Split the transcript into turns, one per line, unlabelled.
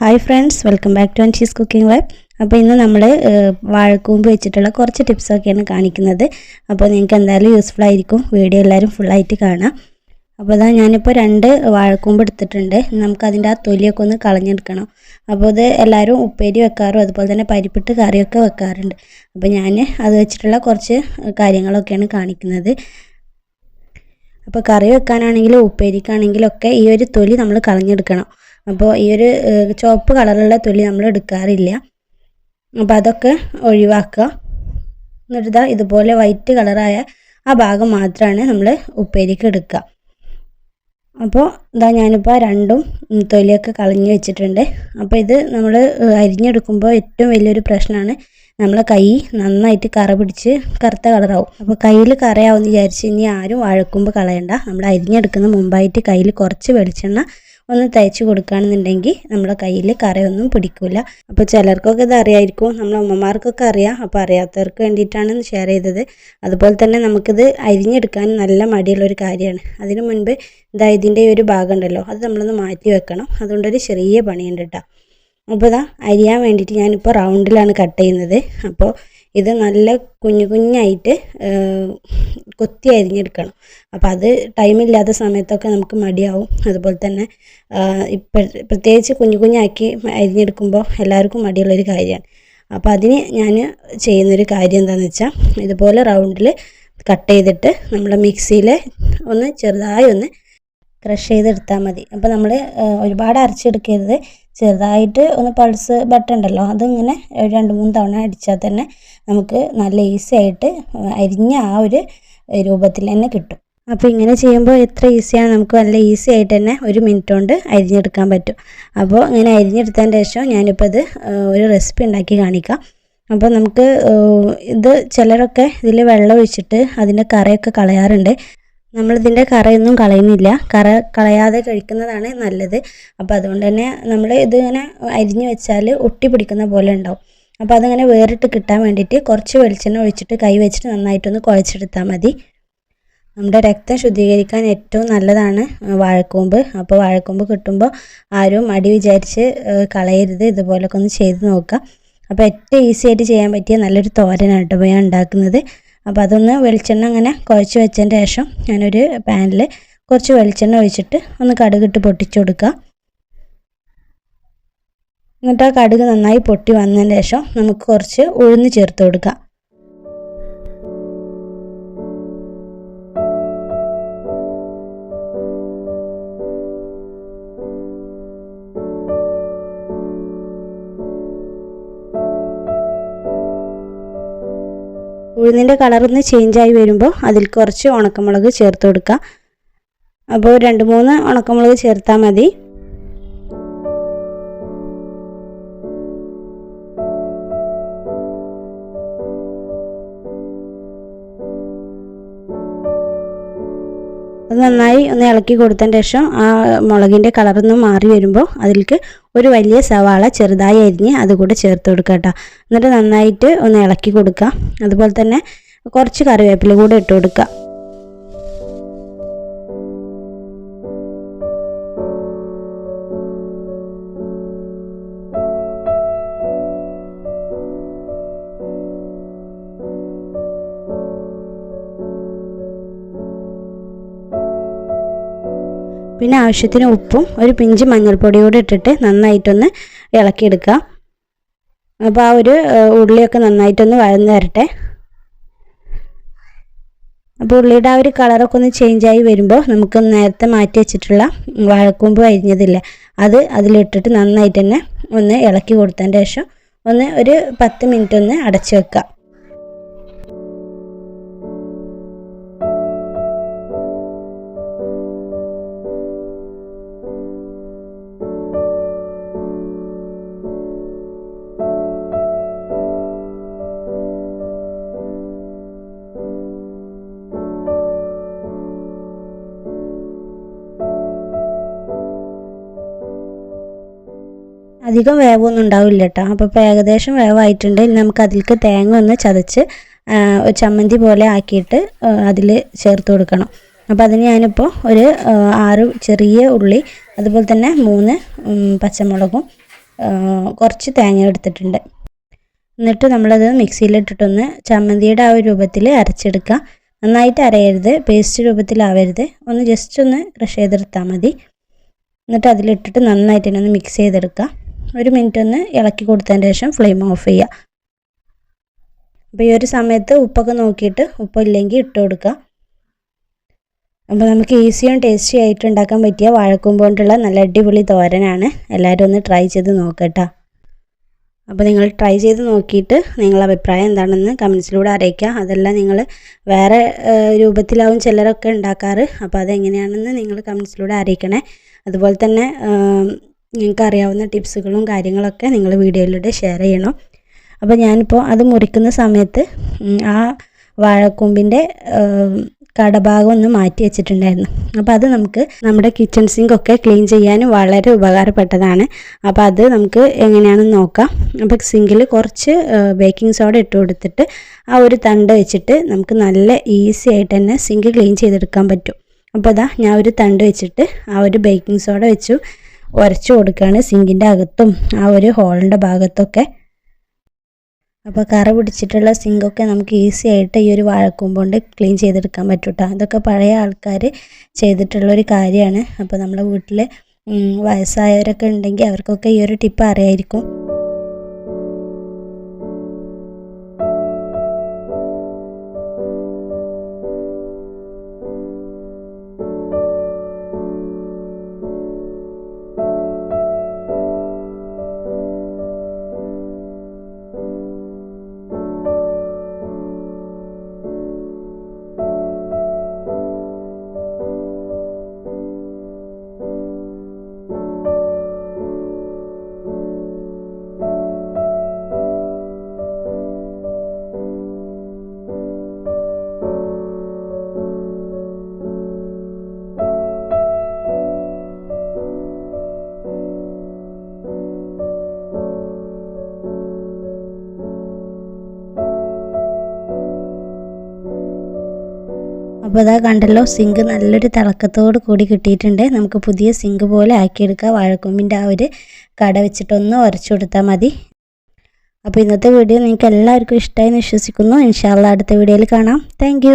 Hi friends welcome back to Anshi's cooking web അപ്പോൾ ഇന്ന് നമ്മൾ വാഴക്കൂമ്പ് വെച്ചിട്ടുള്ള കുറച്ച് ടിപ്സൊക്കെയാണ് കാണിക്കുന്നത്. അപ്പോൾ നിങ്ങൾക്ക് എന്തായാലും യൂസ്ഫുൾ ആയിരിക്കും. വീഡിയോ എല്ലാവരും ഫുള്ളായിട്ട് കാണാം. അപ്പോൾ അതാ ഞാനിപ്പോൾ രണ്ട് വാഴക്കൂമ്പ് എടുത്തിട്ടുണ്ട്. നമുക്കതിന്റെ ആ തൊലിയൊക്കെ ഒന്ന് കളഞ്ഞെടുക്കണം. അപ്പോൾ ഇത് എല്ലാവരും ഉപ്പേരി വെക്കാറും അതുപോലെ തന്നെ പരിപ്പിട്ട് കറിയൊക്കെ വെക്കാറുണ്ട്. അപ്പോൾ ഞാൻ അത് വെച്ചിട്ടുള്ള കുറച്ച് കാര്യങ്ങളൊക്കെയാണ് കാണിക്കുന്നത്. അപ്പോൾ കറി വെക്കാനാണെങ്കിലും ഉപ്പേരിക്കാണെങ്കിലും ഒക്കെ ഈ ഒരു തൊലി നമ്മൾ കളഞ്ഞെടുക്കണം. അപ്പോൾ ഈ ഒരു ചുവപ്പ് കളറുള്ള തൊലി നമ്മൾ എടുക്കാറില്ല. അപ്പോൾ അതൊക്കെ ഒഴിവാക്കുക. എന്നിട്ട് ഇതാ ഇതുപോലെ വൈറ്റ് കളറായ ആ ഭാഗം മാത്രമാണ് നമ്മൾ ഉപ്പേരിക്ക് എടുക്കുക. അപ്പോൾ ഇതാ ഞാനിപ്പോൾ രണ്ടും തൊലിയൊക്കെ കളഞ്ഞ് വെച്ചിട്ടുണ്ട്. അപ്പോൾ ഇത് നമ്മൾ അരിഞ്ഞെടുക്കുമ്പോൾ ഏറ്റവും വലിയൊരു പ്രശ്നമാണ് നമ്മളെ കൈ നന്നായിട്ട് കറ പിടിച്ച് കറുത്ത കളറാവും. അപ്പോൾ കയ്യിൽ കറയാവുമെന്ന് വിചാരിച്ച് ഇനി ആരും വഴക്കുമ്പോൾ കളയണ്ട. നമ്മൾ അരിഞ്ഞെടുക്കുന്ന മുമ്പായിട്ട് കയ്യിൽ കുറച്ച് വെളിച്ചെണ്ണ ഒന്ന് തയ്ച്ച് കൊടുക്കുകയാണെന്നുണ്ടെങ്കിൽ നമ്മളെ കയ്യിൽ കറയൊന്നും പിടിക്കില്ല അപ്പോൾ ചിലർക്കൊക്കെ ഇത് അറിയായിരിക്കും. നമ്മളെ അമ്മമാർക്കൊക്കെ അറിയാം. അപ്പോൾ അറിയാത്തവർക്ക് വേണ്ടിയിട്ടാണ് ഷെയർ ചെയ്തത്. അതുപോലെ തന്നെ നമുക്കിത് അരിഞ്ഞെടുക്കാൻ നല്ല മടിയുള്ള ഒരു കാര്യമാണ്. അതിനു മുൻപ് ഇതാ ഇതിന്റെ ഒരു ഭാഗം ഉണ്ടല്ലോ അത് നമ്മളൊന്ന് മാറ്റി വെക്കണം. അതുകൊണ്ടൊരു ചെറിയ പണിയുണ്ട് കേട്ടോ അപ്പോൾ ഇതാ അരിയാൻ വേണ്ടിയിട്ട് ഞാനിപ്പോൾ റൗണ്ടിലാണ് കട്ട് ചെയ്യുന്നത്. അപ്പോൾ ഇത് നല്ല കുഞ്ഞു കുഞ്ഞായിട്ട് കൊത്തി അരിഞ്ഞെടുക്കണം. അപ്പോൾ അത് ടൈമില്ലാത്ത സമയത്തൊക്കെ നമുക്ക് മടിയാവും. അതുപോലെ തന്നെ ഇപ്പം പ്രത്യേകിച്ച് കുഞ്ഞു കുഞ്ഞാക്കി അരിഞ്ഞെടുക്കുമ്പോൾ എല്ലാവർക്കും മടിയുള്ളൊരു കാര്യമാണ്. അപ്പോൾ അതിന് ഞാൻ ചെയ്യുന്നൊരു കാര്യം എന്താണെന്ന് വെച്ചാൽ ഇതുപോലെ റൗണ്ടിൽ കട്ട് ചെയ്തിട്ട് നമ്മൾ മിക്സിയിൽ ഒന്ന് ചെറുതായി ഒന്ന് ക്രഷ് ചെയ്തെടുത്താൽ മതി. അപ്പോൾ നമ്മൾ ഒരുപാട് അരച്ചെടുക്കരുത്. ചെറുതായിട്ട് ഒന്ന് പൾസ് ബട്ടൺ ഉണ്ടല്ലോ അതിങ്ങനെ രണ്ട് മൂന്ന് തവണ അടിച്ചാൽ തന്നെ നമുക്ക് നല്ല ഈസി ആയിട്ട് അരിഞ്ഞ ആ ഒരു രൂപത്തിൽ തന്നെ കിട്ടും. അപ്പോൾ ഇങ്ങനെ ചെയ്യുമ്പോൾ എത്ര ഈസിയാണ് നമുക്ക് നല്ല ഈസി ആയിട്ട് തന്നെ ഒരു മിനിറ്റ് കൊണ്ട് അരിഞ്ഞെടുക്കാൻ പറ്റും. അപ്പോൾ ഇങ്ങനെ അരിഞ്ഞെടുത്തതിന് ശേഷം ഞാനിപ്പോൾ ഇത് ഒരു റെസിപ്പി ഉണ്ടാക്കി കാണിക്കാം. അപ്പോൾ നമുക്ക് ഇത് ചിലരൊക്കെ ഇതിൽ വെള്ളം ഒഴിച്ചിട്ട് അതിന്റെ കറയൊക്കെ കളയാറുണ്ട്. നമ്മളിതിന്റെ കറയൊന്നും കളയുന്നില്ല. കറ കളയാതെ കഴിക്കുന്നതാണ് നല്ലത്. അപ്പോൾ അതുകൊണ്ട് തന്നെ നമ്മൾ ഇതിങ്ങനെ അരിഞ്ഞു വെച്ചാൽ ഒട്ടി പിടിക്കുന്ന പോലെ ഉണ്ടാവും. അപ്പോൾ അതിങ്ങനെ വേറിട്ട് കിട്ടാൻ വേണ്ടിയിട്ട് കുറച്ച് വെളിച്ചെണ്ണ ഒഴിച്ചിട്ട് കൈ വെച്ചിട്ട് നന്നായിട്ടൊന്ന് കുഴച്ചെടുത്താൽ മതി. നമ്മുടെ രക്തം ശുദ്ധീകരിക്കാൻ ഏറ്റവും നല്ലതാണ് വാഴക്കൂമ്പ്. അപ്പോൾ വാഴക്കൂമ്പ് കിട്ടുമ്പോൾ ആരും അടി വിചാരിച്ച് കളയരുത്. ഇതുപോലൊക്കെ ഒന്ന് ചെയ്ത് നോക്കുക അപ്പോൾ ഏറ്റവും ഈസി ആയിട്ട് ചെയ്യാൻ പറ്റിയ നല്ലൊരു തോരനാണ് കേട്ടോ ഞാൻ ഉണ്ടാക്കുന്നത്. അപ്പോൾ അതൊന്ന് വെളിച്ചെണ്ണ അങ്ങനെ കുഴച്ച് വെച്ചതിന്റെ ശേഷം ഞാനൊരു പാനിൽ കുറച്ച് വെളിച്ചെണ്ണ ഒഴിച്ചിട്ട് ഒന്ന് കടുകിട്ട് പൊട്ടിച്ചു കൊടുക്കുക. എന്നിട്ട് ആ കടുക് നന്നായി പൊട്ടി വന്നതിന് ശേഷം നമുക്ക് കുറച്ച് ഉഴുന്ന് ചേർത്ത് കൊടുക്കുക. ഉഴുന്നിന്റെ കളറൊന്ന് ചേഞ്ചായി വരുമ്പോൾ അതിൽ കുറച്ച് ഉണക്കമുളക് ചേർത്ത് കൊടുക്കുക. അപ്പോൾ രണ്ട് മൂന്ന് ഉണക്കമുളക് ചേർത്താൽ മതി. അത് നന്നായി ഒന്ന് ഇളക്കി കൊടുത്തതിന് ശേഷം ആ മുളകിന്റെ കളറൊന്ന് മാറി വരുമ്പോൾ അതിലേക്ക് ഒരു വലിയ സവാള ചെറുതായി അരിഞ്ഞ് അതുകൂടെ ചേർത്ത് കൊടുക്കുക കേട്ടോ. എന്നിട്ട് നന്നായിട്ട് ഒന്ന് ഇളക്കി കൊടുക്കുക. അതുപോലെ തന്നെ കുറച്ച് കറിവേപ്പില കൂടെ ഇട്ട് കൊടുക്കുക. പിന്നെ ആവശ്യത്തിന് ഉപ്പും ഒരു പിഞ്ച് മഞ്ഞൾപ്പൊടി കൂടി ഇട്ടിട്ട് നന്നായിട്ടൊന്ന് ഇളക്കിയെടുക്കുക. അപ്പോൾ ആ ഒരു ഉള്ളിയൊക്കെ നന്നായിട്ടൊന്ന് വഴന്ന് വരട്ടെ. അപ്പോൾ ഉള്ളിയുടെ ആ ഒരു കളറൊക്കെ ഒന്ന് ചേഞ്ചായി വരുമ്പോൾ നമുക്ക് നേരത്തെ മാറ്റി വെച്ചിട്ടുള്ള വാഴക്കൂമ്പ് അരിഞ്ഞതില്ല അത് അതിലിട്ടിട്ട് നന്നായിട്ട് തന്നെ ഒന്ന് ഇളക്കി കൊടുത്തതിന്റെ ശേഷം ഒന്ന് ഒരു പത്ത് മിനിറ്റ് ഒന്ന് അടച്ചു വെക്കുക. അധികം വേവൊന്നും ഉണ്ടാവില്ല കേട്ടോ അപ്പോൾ ഇപ്പോൾ ഏകദേശം വേവായിട്ടുണ്ട്. ഇനി നമുക്ക് അതിലേക്ക് തേങ്ങ ഒന്ന് ചതച്ച് ഒരു ചമ്മന്തി പോലെ ആക്കിയിട്ട് അതിൽ ചേർത്ത് കൊടുക്കണം. അപ്പോൾ അതിന് ഞാനിപ്പോൾ ഒരു ആറ് ചെറിയ ഉള്ളി അതുപോലെ തന്നെ മൂന്ന് പച്ചമുളകും കുറച്ച് തേങ്ങ എടുത്തിട്ടുണ്ട്. എന്നിട്ട് നമ്മളത് മിക്സിയിലിട്ടിട്ടൊന്ന് ചമ്മന്തിയുടെ ആ ഒരു രൂപത്തിൽ അരച്ചെടുക്കുക നന്നായിട്ട് അരയരുത് പേസ്റ്റ് രൂപത്തിലാവരുത്. ഒന്ന് ജസ്റ്റ് ഒന്ന് ക്രഷ് ചെയ്തെടുത്താൽ മതി. എന്നിട്ട് അതിലിട്ടിട്ട് നന്നായിട്ട് തന്നെ ഒന്ന് മിക്സ് ചെയ്തെടുക്കുക ഒരു മിനിറ്റ് ഒന്ന് ഇളക്കി കൊടുത്തതിന് ശേഷം ഫ്ലെയിം ഓഫ് ചെയ്യുക. അപ്പോൾ ഈ ഒരു സമയത്ത് ഉപ്പൊക്കെ നോക്കിയിട്ട് ഉപ്പില്ലെങ്കിൽ ഇട്ട് കൊടുക്കുക. അപ്പോൾ നമുക്ക് ഈസിയും ടേസ്റ്റി ആയിട്ട് ഉണ്ടാക്കാൻ പറ്റിയ വാഴക്കൂമ്പ് കൊണ്ടുള്ള നല്ല അടിപൊളി തോരനാണ്. എല്ലാവരും ഒന്ന് ട്രൈ ചെയ്ത് നോക്കട്ടോ. അപ്പോൾ നിങ്ങൾ ട്രൈ ചെയ്ത് നോക്കിയിട്ട് നിങ്ങളുടെ അഭിപ്രായം എന്താണെന്ന് കമൻസിലൂടെ അറിയിക്കുക. അതെല്ലാം നിങ്ങൾ വേറെ രൂപത്തിലാവും ചിലരൊക്കെ ഉണ്ടാക്കാറ്. അപ്പോൾ അതെങ്ങനെയാണെന്ന് നിങ്ങൾ കമൻസിലൂടെ അറിയിക്കണേ. അതുപോലെ തന്നെ നിങ്ങൾക്ക് അറിയാവുന്ന ടിപ്സുകളും കാര്യങ്ങളൊക്കെ നിങ്ങൾ വീഡിയോയിലൂടെ ഷെയർ ചെയ്യണം. അപ്പോൾ ഞാനിപ്പോൾ അത് മുറിക്കുന്ന സമയത്ത് ആ വാഴക്കൊമ്പിന്റെ കടഭാഗം ഒന്ന് മാറ്റി വെച്ചിട്ടുണ്ടായിരുന്നു. അപ്പോൾ അത് നമുക്ക് നമ്മുടെ കിച്ചൺ സിങ്കൊക്കെ ക്ലീൻ ചെയ്യാനും വളരെ ഉപകാരപ്പെട്ടതാണ്. അപ്പോൾ അത് നമുക്ക് എങ്ങനെയാണെന്ന് നോക്കാം. അപ്പോൾ സിങ്കിൽ കുറച്ച് ബേക്കിംഗ് സോഡ ഇട്ട് കൊടുത്തിട്ട് ആ ഒരു തണ്ട് വെച്ചിട്ട് നമുക്ക് നല്ല ഈസി ആയിട്ട് തന്നെ സിങ്ക് ക്ലീൻ ചെയ്തെടുക്കാൻ പറ്റും. അപ്പോൾ അതാ ഞാൻ ഒരു തണ്ട് വെച്ചിട്ട് ആ ഒരു ബേക്കിംഗ് സോഡ വെച്ചു. ഉരച്ചു കൊടുക്കുകയാണ് സിങ്കിന്റെ അകത്തും ആ ഒരു ഹോളിന്റെ ഭാഗത്തൊക്കെ. അപ്പോൾ കറ പിടിച്ചിട്ടുള്ള സിങ്കൊക്കെ നമുക്ക് ഈസി ആയിട്ട് ഈ ഒരു വാഴക്കൂമ്പ് കൊണ്ട് ക്ലീൻ ചെയ്തെടുക്കാൻ പറ്റും കേട്ടോ ഇതൊക്കെ പഴയ ആൾക്കാർ ചെയ്തിട്ടുള്ളൊരു കാര്യമാണ്. അപ്പോൾ നമ്മുടെ വീട്ടിൽ വയസ്സായവരൊക്കെ ഉണ്ടെങ്കിൽ അവർക്കൊക്കെ ഈ ഒരു ടിപ്പ് അറിയായിരിക്കും. അപ്പോൾ കണ്ടല്ലോ സിങ്ക് നല്ലൊരു തിളക്കത്തോട് കൂടി കിട്ടിയിട്ടുണ്ട്. നമുക്ക് പുതിയ സിങ്ക് പോലെ ആക്കിയെടുക്കുക വാഴക്കൊമ്പിന്റെ ആ ഒരു കട വെച്ചിട്ടൊന്ന് ഉരച്ചു കൊടുത്താൽ മതി. അപ്പോൾ ഇന്നത്തെ വീഡിയോ നിങ്ങൾക്ക് എല്ലാവർക്കും ഇഷ്ടമായി വിശ്വസിക്കുന്നു. ഇൻഷാല്ല അടുത്ത വീഡിയോയിൽ കാണാം. താങ്ക്